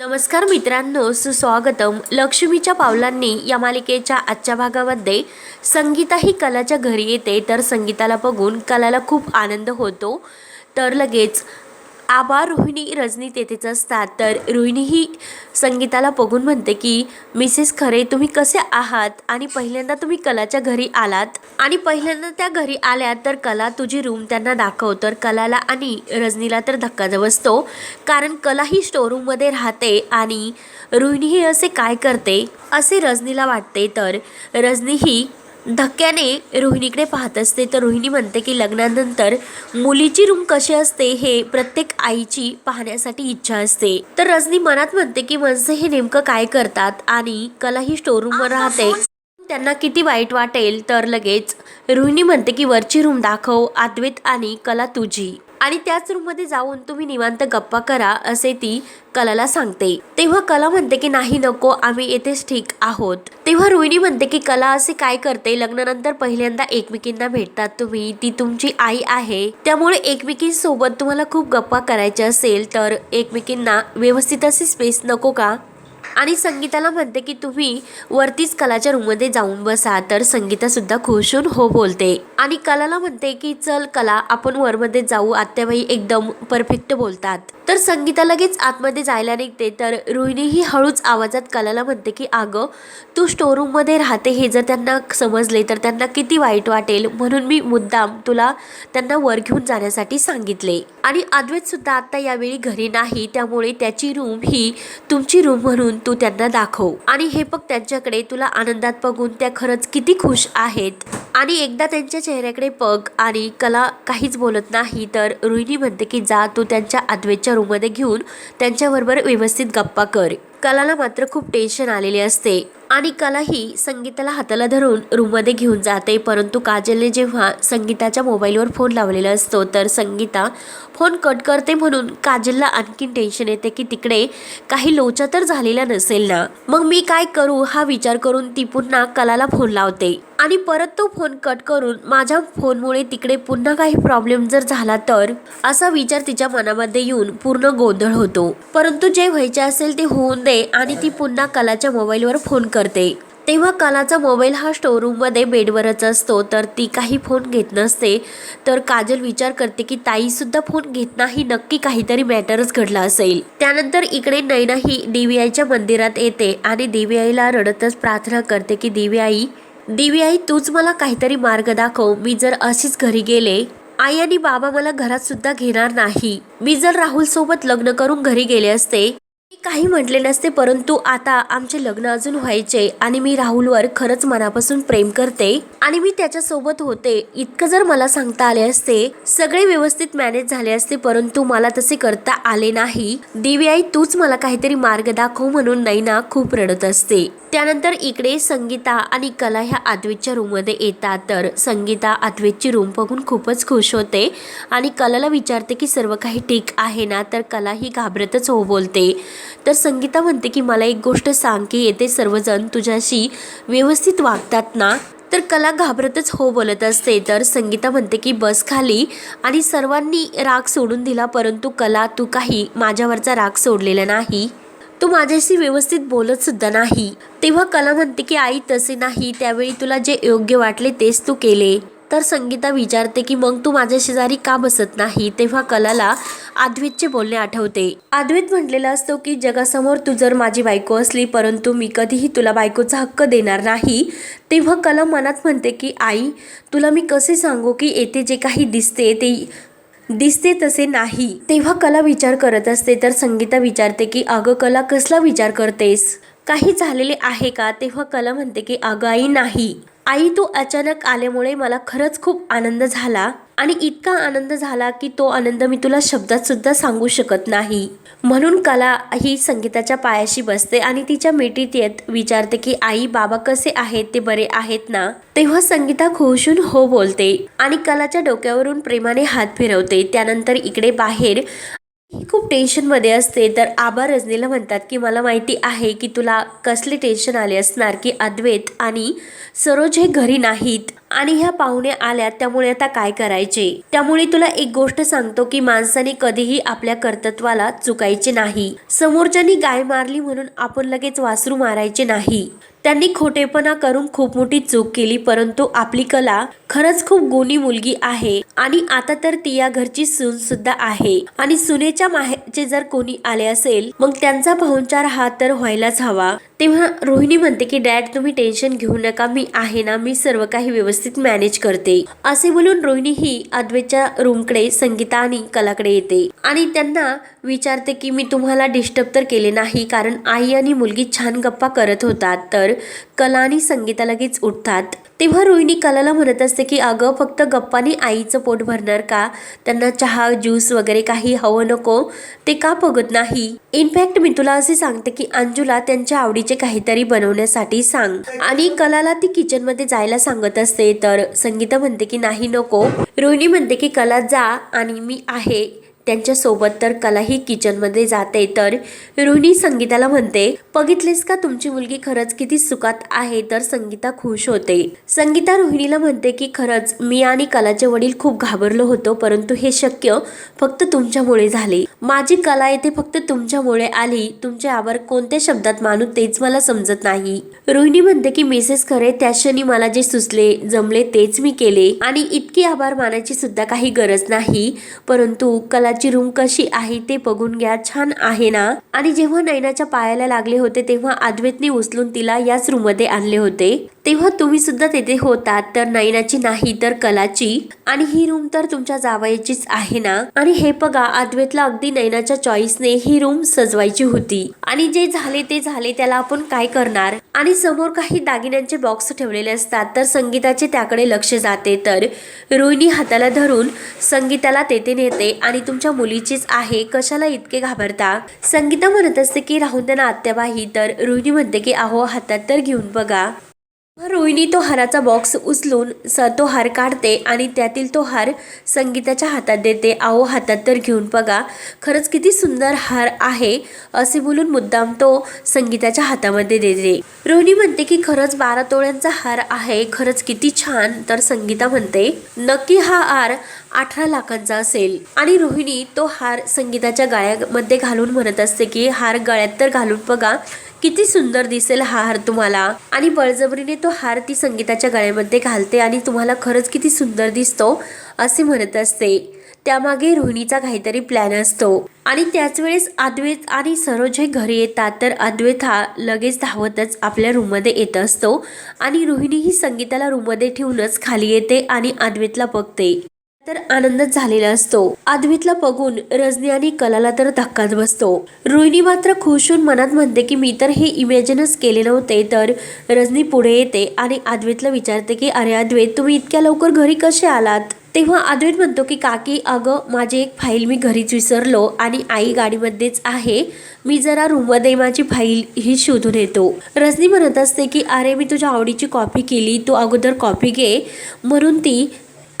नमस्कार मित्रांनो सुस्वागतम. लक्ष्मीच्या पावलांनी या मालिकेच्या आजच्या भागामध्ये संगीता ही कलाच्या घरी येते तर संगीताला बघून कलाला खूप आनंद होतो. तर लगेच आबा रोहिणी रजनी तेथेच असतात. तर रोहिणी ही संगीताला बघून म्हणते की मिसेस खरे तुम्ही कसे आहात? आणि पहिल्यांदा तुम्ही कलाच्या घरी आलात? आणि पहिल्यांदा त्या घरी आल्या तर कला तुझी रूम त्यांना दाखव. तर कलाला आणि रजनीला तर धक्का बसतो कारण कला ही स्टोरूममध्ये राहते. आणि रोहिणी ही असे काय करते? असे रजनीला वाटते. तर रजनी ही धक्क्याने रोहिणीकडे पाहत असते. तर रोहिणी म्हणते की लग्नानंतर मुलीची रूम कशी असते हे प्रत्येक आईची पाहण्यासाठी इच्छा असते. तर रजनी मनात म्हणते की मनसे हे नेमकं काय करतात आणि कला ही स्टोरूमवर राहते. त्यांना किती वाईट वाटेल? तर लगेच रोहिणी म्हणते की वरची रूम दाखव अद्वैत आणि कला तुझी. आणि त्याच रूममध्ये जाऊन तुम्ही निवांत गप्पा करा असे ती कलाला सांगते. तेव्हा कला म्हणते की नाही नको आम्ही येथेच ठीक आहोत. तेव्हा रोहिणी म्हणते की कला असे काय करते? लग्नानंतर पहिल्यांदा एकमेकींना भेटतात तुम्ही ती तुमची आई आहे. त्यामुळे एकमेकींसोबत तुम्हाला खूप गप्पा करायच्या असेल तर एकमेकींना व्यवस्थित असे स्पेस नको का? आणि संगीताला म्हणते की तुम्ही वरतीच कलाच्या रूममध्ये जाऊन बसा तर संगीतासुद्धा खुश होऊन हो बोलते. आणि कलाला म्हणते की चल कला आपण वरमध्ये जाऊ. आत्याबाई एकदम परफेक्ट बोलतात. तर संगीता लगेच आतमध्ये जायला निघते. तर रोहिणीही हळूच आवाजात कलाला म्हणते की अगं तू स्टोरूममध्ये राहते हे जर त्यांना समजले तर त्यांना किती वाईट वाटेल. म्हणून मी मुद्दाम तुला त्यांना वर घेऊन जाण्यासाठी सांगितले. आणि अद्वैतसुद्धा आत्ता यावेळी घरी नाही. त्यामुळे त्याची रूम ही तुमची रूम म्हणून तू त्यांना दाखव. आणि हे बघ त्यांच्याकडे तुला आनंदात बघून त्या खरंच किती खुश आहेत. आणि एकदा त्यांच्या चेहऱ्याकडे पग आणि कला काहीच बोलत नाही तर रोहिणी म्हणते की जा तू त्यांच्या आदवेच्या रूममध्ये घेऊन त्यांच्याबरोबर व्यवस्थित गप्पा कर. कलाला मात्र खूप टेन्शन आलेले असते. आणि कला ही संगीताला हाताला धरून रूममध्ये घेऊन जाते. परंतु काजलने जेव्हा संगीताच्या मोबाईलवर फोन लावलेला असतो तर संगीता फोन कट करते म्हणून काजलला आणखीन टेन्शन येते की तिकडे काही लोचा तर झालेला नसेल ना? मग मी काय करू? हा विचार करून ती पुन्हा कलाला फोन लावते. आणि परत तो फोन कट करून माझ्या फोनमुळे तिकडे पुन्हा काही प्रॉब्लेम जर झाला तर? असा विचार तिच्या मनामध्ये येऊन पूर्ण गोंधळ होतो. परंतु जे व्हायचे असेल ते होऊन दे आणि ती पुन्हा कलाच्या मोबाईलवर फोन करते. तेव्हा कलाचा मोबाईल हा स्टोरूममध्ये बेडवरच असतो. तर ती काही फोन घेत नसते. तर काजल विचार करते की ताईसुद्धा फोन घेत नाही. नक्की काहीतरी मॅटरच घडला असेल. त्यानंतर इकडे नैना ही देवीआईच्या मंदिरात येते आणि देवीआईला रडतच प्रार्थना करते की देवीआई देवी आई तूच मला काहीतरी मार्ग दाखव. मी जर अशीच घरी गेले आई आणि बाबा मला घरात सुद्धा घेणार नाही. मी जर राहुल सोबत लग्न करून घरी गेले असते काही म्हटले नसते परंतु आता आमचे लग्न अजून व्हायचे आणि मी राहुलवर खरंच मनापासून प्रेम करते आणि मी त्याच्यासोबत होते. इतकं जर मला सांगता आले असते सगळे व्यवस्थित मॅनेज झाले असते परंतु मला तसे करता आले नाही. देवी आई तूच मला काहीतरी मार्ग दाखव म्हणून नैना खूप रडत असते. त्यानंतर इकडे संगीता आणि कला ह्या आद्वेतच्या रूममध्ये येतात. तर संगीता आद्वेतची रूम बघून खूपच खुश होते आणि कलाला विचारते की सर्व काही ठीक आहे ना? तर कला ही घाबरतच हो बोलते. तर संगीता म्हणते की मला एक गोष्ट सांग की येथे सर्वजण तुझ्याशी व्यवस्थित वागतात ना? तर कला घाबरतच हो बोलत असते. तर संगीता म्हणते की बस खाली. आणि सर्वांनी राग सोडून दिला परंतु कला तू काही माझ्यावरचा राग सोडलेला नाही. तू माझ्याशी व्यवस्थित बोलत सुद्धा नाही. तेव्हा कला म्हणते की आई तसे नाही. त्यावेळी तुला जे योग्य वाटले तेच तू केले. तर संगीता विचारते की मग तू माझ्या शेजारी का बसत नाही? तेव्हा कलाला अद्वैतचे बोलणे आठवते. आद्वित म्हटलेला असतो की जगासमोर तू जर माझी बायको असली परंतु मी कधीही तुला बायकोचा हक्क देणार नाही. तेव्हा कला मनात म्हणते की आई तुला मी कसे सांगू की येथे जे काही दिसते ते दिसते तसे नाही. तेव्हा कला विचार करत असते तर संगीता विचारते की अगं कला कसला विचार करतेस? काही झालेले आहे का? तेव्हा कला म्हणते की अगं आई नाही. आई तू अचानक आल्यामुळे मला खरंच खूप आनंद झाला आणि इतका आनंद झाला की तो आनंद मी तुला शब्दात सुद्धा सांगू शकत नाही. म्हणून कला ही संगीताच्या पायाशी बसते आणि तिच्या मिठीत येत विचारते की आई बाबा कसे आहेत? ते बरे आहेत ना? तेव्हा संगीता खुशून हो बोलते आणि कलाच्या डोक्यावरून प्रेमाने हात फिरवते. त्यानंतर इकडे बाहेर ही खूप टेन्शनमध्ये असते. तर आबा रजनीला म्हणतात की मला माहिती आहे की तुला कसले टेन्शन आले असणार की अद्वैत आणि सरोज हे घरी नाहीत. आणि ह्या पाहुणे आल्या त्यामुळे आता काय करायचे? त्यामुळे तुला एक गोष्ट सांगतो की माणसाने कधीही आपल्या कर्तृत्वाला चुकायचे नाही. समोरच्यानी गाय मारली म्हणून आपण लगेच वासरू मारायचे नाही. त्यांनी खोटेपणा करून खूप मोठी चूक केली परंतु आपली कला खरंच खूप गुणी मुलगी आहे. आणि आता तर ती या घरची सून सुद्धा आहे. आणि सुनेच्या माहे चे जर कोणी आले असेल मग त्यांचा पाहुणचार हा तर व्हायलाच हवा. तेव्हा रोहिणी म्हणते की डॅड तुम्ही टेन्शन घेऊ नका मी आहे ना मी सर्व काही व्यवस्थित मॅनेज करते. असे बोलून रोहिणी ही अद्वैतच्या रूमकडे संगीता आणि कलाकडे येते. आणि त्यांना विचारते की मी तुम्हाला डिस्टर्ब तर केले नाही कारण आई आणि मुलगी छान गप्पा करत होतात. तर कला आणि संगीता लगेच उठतात. तेव्हा रोहिणी कलाला म्हणत असते की अगं फक्त गप्पाने आईचं पोट भरणार का? त्यांना चहा ज्यूस वगैरे काही हवं नको. ते का बघत नाही? इनफॅक्ट मी तुला असे सांगते की अंजुला त्यांच्या आवडीचे काहीतरी बनवण्यासाठी सांग. आणि कलाला ती किचनमध्ये जायला सांगत असते. तर संगीता म्हणते की नाही नको. रोहिणी म्हणते की कला जा आणि मी आहे. त्यांच्यासोबत तर कला ही किचनमध्ये जाते. तर रोहिणी संगीताला म्हणते बघितलेस का तुमची मुलगी खरंच किती सुखात आहे? तर संगीता खुश होते संगीता रोहिणीला म्हणते की खरंच मी आणि कलाचे वडील खूप घाबरलो होतो परंतु हे शक्य फक्त तुमच्यामुळे झाले. माझी कला येथे फक्त तुमच्यामुळे आली. तुमचे आभार कोणत्या शब्दात मानू तेच मला समजत नाही रोहिणी म्हणते की मिसेस खरे त्या क्षणी मला जे सुचले जमले तेच मी केले. आणि इतके आभार मानायची सुद्धा काही गरज नाही. परंतु कला कलाची रूम कशी आहे ते बघून घ्या. छान आहे ना? आणि जेव्हा नैनाच्या पायाला लागले होते तेव्हा अद्वैतने उचलून तिला याच रूममध्ये आणले होते. तेव्हा तुम्ही सुद्धा तेथे होतात तर नैनाची नाही तर कलाची. आणि ही रूम तर तुमच्या जावयाचीच आहे ना? आणि हे बघा अद्वैतला अगदी नयनाच्या चॉईसने ही रूम सजवायची होती. आणि जे झाले ते झाले त्याला आपण काय करणार? आणि समोर काही दागिन्यांचे बॉक्स ठेवलेले असतात तर संगीताचे त्याकडे लक्ष जाते. तर रोहिणी हाताला धरून संगीताला तेथे नेते आणि तुमच्या मुलीचीच आहे कशाला इतके घाबरता? संगीता म्हणत असते की राहून त्यांना आत्याबाही तर रोहिणी म्हणते की अहो हातात तर घेऊन बघा. रोहिणी तो हाराचा बॉक्स उचलून स तो हार काढते आणि त्यातील तो हार संगीताच्या हातात देते. आहो हातात तर घेऊन बघा खरंच किती सुंदर हार आहे असे बोलून मुद्दाम तो संगीताच्या हातामध्ये देते. रोहिणी म्हणते की खरंच बारा तोळ्यांचा हार आहे खरंच किती छान तर संगीता म्हणते नक्की हा हार अठरा लाखांचा असेल. आणि रोहिणी तो हार संगीताच्या गळ्यामध्ये घालून म्हणत असते की हार गळ्यात तर घालून बघा किती सुंदर दिसेल हा हार तुम्हाला. आणि बळजबरीने तो हार ती संगीताच्या गळ्यामध्ये घालते आणि तुम्हाला खरंच किती सुंदर दिसतो असे म्हणत असते. त्यामागे रोहिणीचा काहीतरी प्लॅन असतो. आणि त्याच वेळेस अद्वैत आणि सरोज हे घरी येतात तर अद्वैत हा लगेच धावतच आपल्या रूममध्ये येत असतो आणि रोहिणी ही संगीताला रूममध्ये ठेवूनच खाली येते आणि अद्वैतला बघते. तर आनंदच झालेला असतो. आदवीतला बघून रजनी आणि कलाला तर धक्काच बसतो. रोहिणी मात्र खुश होऊन मनात म्हणते की मी तर हे इमॅजिनच केले नव्हते तर रजनी पुढे येते आणि अद्वैतला विचारते की अरे आदवेत तुम्ही इतक्या लवकर घरी कसे आलात? तेव्हा अद्वैत म्हणतो की काकी अगं माझी एक फाईल मी घरीच विसरलो आणि आई गाडीमध्येच आहे. मी जरा रूममध्ये माझी फाईल ही शोधून येतो. रजनी म्हणत असते की अरे मी तुझ्या आवडीची कॉपी केली तू अगोदर कॉपी घे. म्हणून ती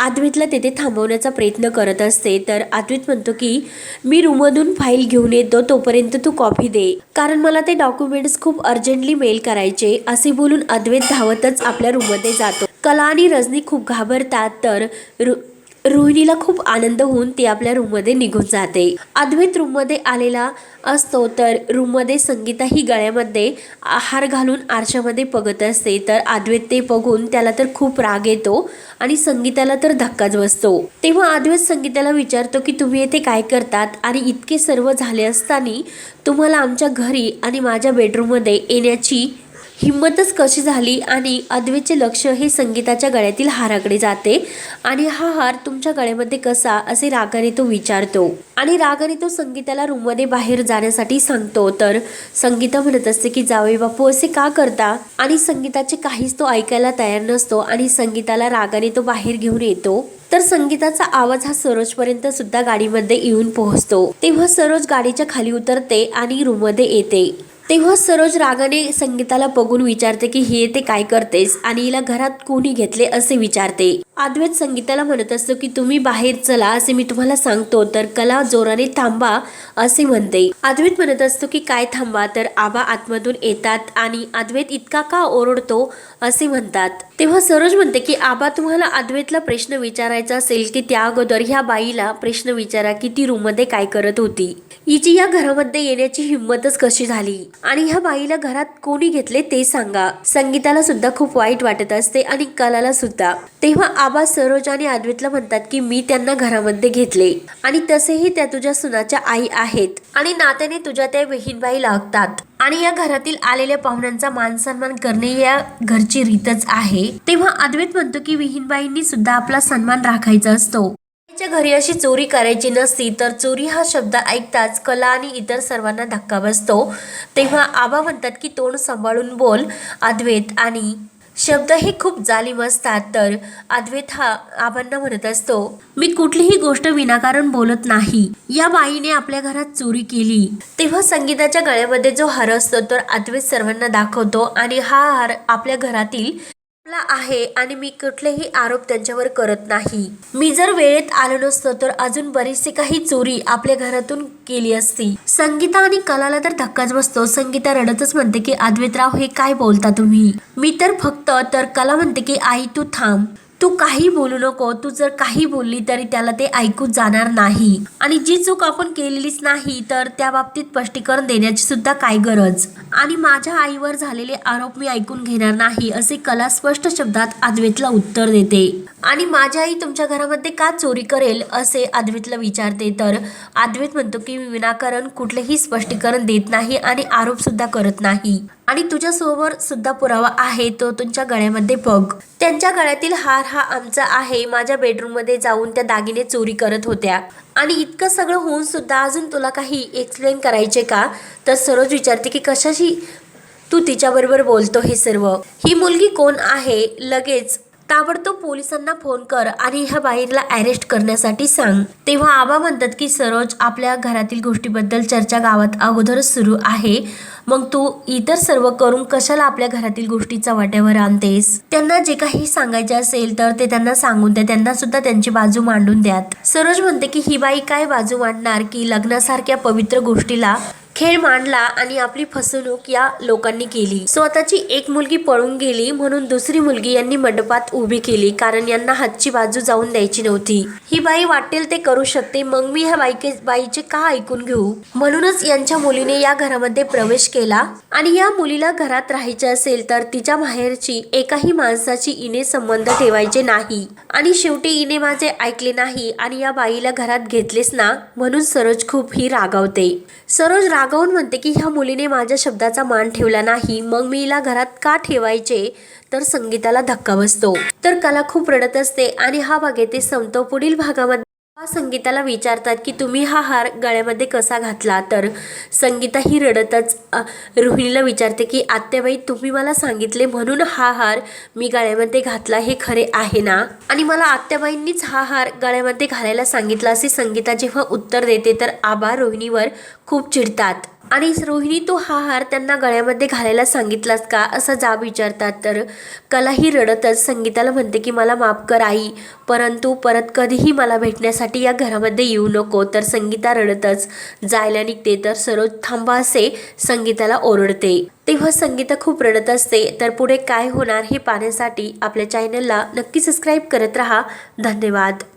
अद्वैतला तेथे थांबवण्याचा प्रयत्न करत असते. तर अद्वैत म्हणतो की मी रूममधून फाईल घेऊन येतो तोपर्यंत तू कॉफी दे. कारण मला ते डॉक्युमेंट्स खूप अर्जंटली मेल करायचे. असे बोलून अद्वैत धावतच आपल्या रूममध्ये जातो. कला आणि रजनी खूप घाबरतात तर रु रोहिणीला खूप आनंद होऊन ती आपल्या रूममध्ये निघून जाते. अद्वैत रूममध्ये आलेला असतो तर रूममध्ये संगीता ही गळ्यामध्ये हार घालून आरशामध्ये बघत असते. तर अद्वैत ते बघून त्याला तर खूप राग येतो. आणि संगीताला तर धक्काच बसतो. तेव्हा आदिवस संगीताला विचारतो की तुम्ही येथे काय करतात? आणि इतके सर्व झाले असताना तुम्हाला आमच्या घरी आणि माझ्या बेडरूममध्ये येण्याची हिंमतच कशी झाली आणि अद्वेचे लक्ष हे संगीताच्या गळ्यातील हाराकडे जाते आणि हा हार तुमच्या गळ्यामध्ये कसा असे रागाने तो विचारतो. आणि रागाने तो संगीताला रूममध्ये बाहेर जाण्यासाठी सांगतो. तर संगीता म्हणत असते की जावे बापू असे का करता? आणि संगीताचे काहीच तो ऐकायला तयार नसतो आणि संगीताला रागाने तो बाहेर घेऊन येतो. तर संगीताचा आवाज हा सरोजपर्यंत सुद्धा गाडीमध्ये येऊन पोहोचतो. तेव्हा सरोज गाडीच्या खाली उतरते आणि रूममध्ये येते. तेव्हा सरोज रागाने संगीताला बघून विचारते की हे ते काय करतेस? आणि हिला घरात कोणी घेतले असे विचारते. अद्वैत संगीताला म्हणत असतो की तुम्ही बाहेर चला असे मी तुम्हाला सांगतो तर कला जोराने थांबा असे म्हणते. अद्वैत म्हणत असतो की काय थांबा तर आबा आतमधून येतात आणि अद्वैत इतका का ओरडतो असे म्हणतात. तेव्हा सरोज म्हणते की आबा तुम्हाला अद्वैतला प्रश्न विचारायचा असेल की त्या अगोदर ह्या बाईला प्रश्न विचारा की ती रूममध्ये काय करत होती. हिची या घरामध्ये येण्याची हिंमतच कशी झाली? आणि ह्या बाईला घरात कोणी घेतले ते सांगा. संगीताला सुद्धा खूप वाईट वाटत असते आणि कलाला सुद्धा. तेव्हा आबा सरोज आणि अद्वैतला म्हणतात की मी त्यांना घरामध्ये घेतले आणि तसेही त्या तुझ्या सुनाच्या आई आहेत आणि नात्याने तुझ्या त्या बहीणबाई लागतात आणि या घरातील आलेल्या पाहुण्यांचा मान सन्मान करणे या घरची रीतच आहे. तेव्हा अद्वैत म्हणतो की विहीनबाईंनी सुद्धा आपला सन्मान राखायचा असतो. त्यांच्या घरी अशी चोरी करायची नसती तर चोरी हा शब्द ऐकताच कला आणि इतर सर्वांना धक्का बसतो. तेव्हा आबा म्हणतात की तोंड सांभाळून बोल अद्वैत आणि शब्द हे खूप जालिम असतात तर अद्वैत हा आबांना म्हणत असतो मी कुठलीही गोष्ट विनाकारण बोलत नाही. या बाईने आपल्या घरात चोरी केली. तेव्हा संगीताच्या गळ्यामध्ये जो हार असतो तर अद्वैत सर्वांना दाखवतो आणि हा हार आपल्या घरातील आपला आहे आणि मी कुठलेही आरोप त्यांच्यावर करत नाही. मी जर वेळेत आलो नसतो तर अजून बरीचशी काही चोरी आपल्या घरातून केली असती. संगीता आणि कलाला तर धक्काच बसतो. संगीता रडतच म्हणते की अद्वैतराव हे काय बोलता तुम्ही? मी तर फक्त तर कला म्हणते की आई तू थांब. तू काही बोलू नको तू जर काही बोलली तरी त्याला ते ऐकू जाणार नाही. आणि जी चूक आपण केलेलीच नाही तर त्या बाबतीत स्पष्टीकरण देण्याची सुद्धा काय गरज? आणि माझ्या आईवर झालेले आरोप मी ऐकून घेणार नाही असे कला स्पष्ट शब्दात अद्वेतला उत्तर देते. आणि माझी आई तुमच्या घरामध्ये का चोरी करेल असे अद्वैतला विचारते. तर अद्वैत म्हणतो की मी विनाकारण कुठलेही स्पष्टीकरण देत नाही आणि आरोप सुद्धा करत नाही. आणि तुझ्यासोबत सुद्धा पुरावा आहे तो तुमच्या गळ्यामध्ये बघ. त्यांच्या गळ्यातील हार हा आमचा आहे माझ्या बेडरूममध्ये जाऊन त्या दागिने चोरी करत होत्या. आणि इतकं सगळं होऊन सुद्धा अजून तुला काही एक्सप्लेन करायचे का? तर सरोज विचारते की कशाशी तू तिच्याबरोबर बोलतो हे सर्व? ही मुलगी कोण आहे? लगेच ताबडतोब पोलिसांना फोन कर आणि ह्या बाईला अरेस्ट करण्यासाठी सांग. तेव्हा आबा म्हणतात की सरोज आपल्या घरातील गोष्टीबद्दल चर्चा गावात अगोदरच सुरू आहे. मग तू इतर सर्व करून कशाला आपल्या घरातील गोष्टीचा वाट्यावर आणतेस? त्यांना जे काही सांगायचे असेल तर ते त्यांना सांगून द्या. त्यांना सुद्धा त्यांची बाजू मांडून द्यात. सरोज म्हणते की ही बाई काय बाजू मांडणार की लग्नासारख्या पवित्र गोष्टीला खेळ मांडला आणि आपली फसवणूक या लोकांनी केली. स्वतःची एक मुलगी पळून गेली म्हणून दुसरी मुलगी यांनी मंडपात उभी केली कारण यांना हातची बाजू जाऊन द्यायची नव्हती. ही बाई वाटेल ते करू शकते मग मी ह्या बाईके बाईचे का ऐकून घेऊ? म्हणूनच यांच्या मुलीने या घरामध्ये प्रवेश केला. आणि या मुलीला घरात राहायचे असेल तर तिच्या माहेरची एकाही माणसाची इने संबंध ठेवायचे नाही. आणि शेवटी इने माझे ऐकले नाही आणि या बाईला घरात घेतलेस ना? म्हणून सरोज खूप ही रागावते. सरोज राग रागावून म्हणते की ह्या मुलीने माझ्या शब्दाचा मान ठेवला नाही. मग मी हिला घरात का ठेवायचे? तर संगीताला धक्का बसतो. तर कला खूप रडत असते आणि हा भाग येथे संपतो. पुढील भागामध्ये संगीताला विचारतात की तुम्ही हा हार गळ्यामध्ये कसा घातला? तर संगीता ही रडतच रोहिणीला विचारते की आत्याबाई तुम्ही मला सांगितले म्हणून हा हार मी गळ्यामध्ये घातला हे खरे आहे ना? आणि मला आत्याबाईंनीच हा हार गळ्यामध्ये घालायला सांगितला असे संगीता जेव्हा उत्तर देते तर आबा रोहिणीवर खूप चिडतात. आणि रोहिणी तू हा हार त्यांना गळ्यामध्ये घालायला सांगितलास का? असा जाब विचारतात. तर कलाही रडतच. संगीताला म्हणते की मला माफ कर आई परंतु परत कधीही मला भेटण्यासाठी या घरामध्ये येऊ नको. तर संगीता रडतच. जायला निघते. तर सरोज थांबा असे संगीताला ओरडते. तेव्हा संगीता खूप रडत असते. तर पुढे काय होणार हे पाहण्यासाठी आपल्या चॅनलला नक्की सबस्क्राईब करत राहा. धन्यवाद.